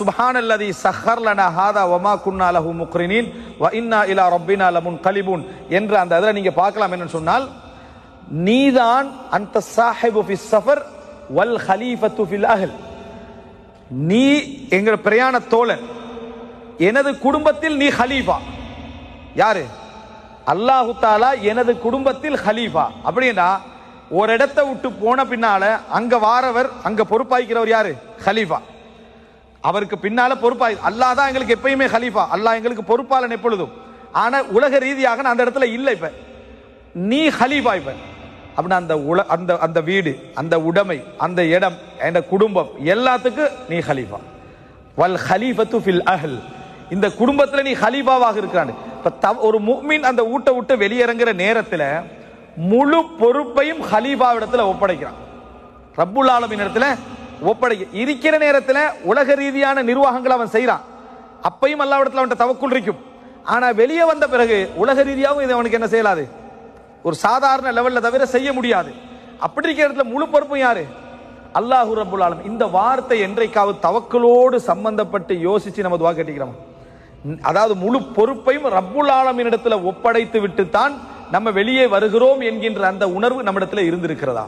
சுப்ஹான் அல்லதி சஹர் லனா ஹாதா ஒமா குன்னா லஹு முக்ரினீன் வ இன்னா இலா ரப்பினா லமுன் கலிபுன் என்று அந்த அதில் நீங்க பார்க்கலாம் என்னன்னு சொன்னால் நீதான் அந்த சாஹிபு ஃபி சஃபர் வல் ஹலீஃபத்து ஃபில் அஹல். நீ எங்கள் பிரயாண தோழன் எனது குடும்பத்தில் நீ ஹலீஃபா. யாரு? அல்லாஹு தாலா எனது குடும்பத்தில் ஹலீஃபா. அப்படின்னா ஒரு இடத்தை விட்டு போன பின்னால அங்க வாரவர் அங்க பொறுப்பாய்க்கிறவர் யாரு? ஹலீஃபா. அவருக்கு பின்னால பொறுப்பா அல்லாஹ் தான் எங்களுக்கு எப்பயுமே ஹலீஃபா அல்லாஹ் எங்களுக்கு பொறுப்பாளன் எப்பொழுதும். ஆனா உலக ரீதியாக நான் அந்த இடத்துல இல்லை இப்ப. நீ ஹலீஃபா இப்ப. அப்படின்னா அந்த உல அந்த அந்த வீடு அந்த உடைமை அந்த இடம் என் குடும்பம் எல்லாத்துக்கும் நீ ஹலீஃபா வல் ஹலீஃபத்து ஃபில் அஹல் இந்த குடும்பத்தில் நீ ஹலீஃபாவாக இருக்கிறான். இப்போ தவ- ஒரு முக்மின் அந்த ஊட்ட விட்டு வெளியிறங்குற நேரத்தில் முழு பொறுப்பையும் ஹலீஃபாவிடத்தில் ஒப்படைக்கிறான். ரப்புல் ஆலமின் இடத்துல ஒப்படைக்க இருக்கிற நேரத்தில் உலக ரீதியான நிர்வாகங்கள் அவன் செய்கிறான் அப்பையும் அல்லாவிடத்துல அவன்கிட்ட தவக்குள் இருக்கும். ஆனால் வெளியே வந்த பிறகு உலக ரீதியாகவும் இது அவனுக்கு என்ன செய்யலாது? ஒரு சாதாரண லெவலில் தவிர செய்ய முடியாது. அப்படி இருக்கிற இடத்துல முழு பொறுப்பும் யாரு? அல்லாஹூ ரபுல் ஆலம் இந்த வார்த்தை என்றைக்காவது தவக்கலோடு சம்பந்தப்பட்டு யோசிச்சு நம்ம துவா கேட்டிக்கிறோம். அதாவது முழு பொறுப்பையும் ரப்புல் ஆலமின் இடத்துல ஒப்படைத்து விட்டு தான் நம்ம வெளியே வருகிறோம் என்கின்ற அந்த உணர்வு நம்மிடத்தில் இருந்திருக்கிறதா?